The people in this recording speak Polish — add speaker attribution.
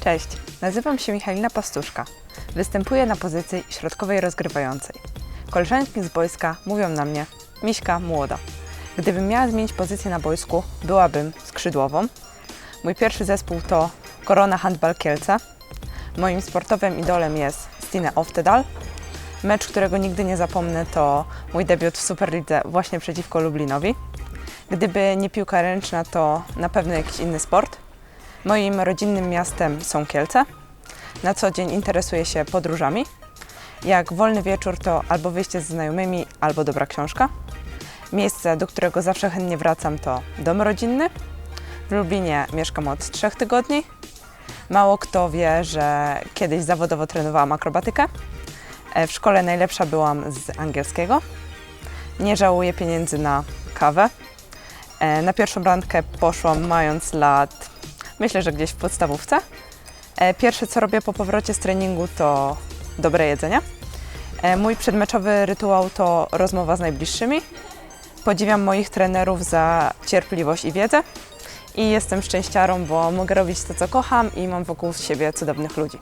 Speaker 1: Cześć, nazywam się Michalina Pastuszka. Występuję na pozycji środkowej rozgrywającej. Koleżanki z boiska mówią na mnie Miśka młoda. Gdybym miała zmienić pozycję na boisku, byłabym skrzydłową. Mój pierwszy zespół to Korona Handball Kielce. Moim sportowym idolem jest Stine Oftedal. Mecz, którego nigdy nie zapomnę, to mój debiut w Superlidze właśnie przeciwko Lublinowi. Gdyby nie piłka ręczna, to na pewno jakiś inny sport. Moim rodzinnym miastem są Kielce. Na co dzień interesuję się podróżami. Jak wolny wieczór to albo wyjście z znajomymi, albo dobra książka. Miejsce, do którego zawsze chętnie wracam to dom rodzinny. W Lublinie mieszkam od trzech tygodni. Mało kto wie, że kiedyś zawodowo trenowałam akrobatykę. E, W szkole najlepsza byłam z angielskiego. Nie żałuję pieniędzy na kawę. E, Na pierwszą randkę poszłam mając lat, myślę, że gdzieś w podstawówce. E, Pierwsze co robię po powrocie z treningu to dobre jedzenie. E, Mój przedmeczowy rytuał to rozmowa z najbliższymi. Podziwiam moich trenerów za cierpliwość i wiedzę. I jestem szczęściarą, bo mogę robić to, co kocham i mam wokół siebie cudownych ludzi.